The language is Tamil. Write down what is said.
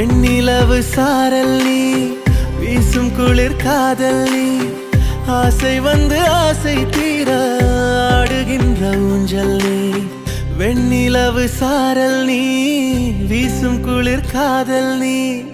வெண்ணிலவு சாரல் நீ வீசும் குளிர் காதல் நீ ஆசை வந்து ஆசை தீர ஆடுகின்ற ஊஞ்சல் நீ. வெண்ணிலவு சாரல் நீ வீசும் குளிர் காதல் நீ.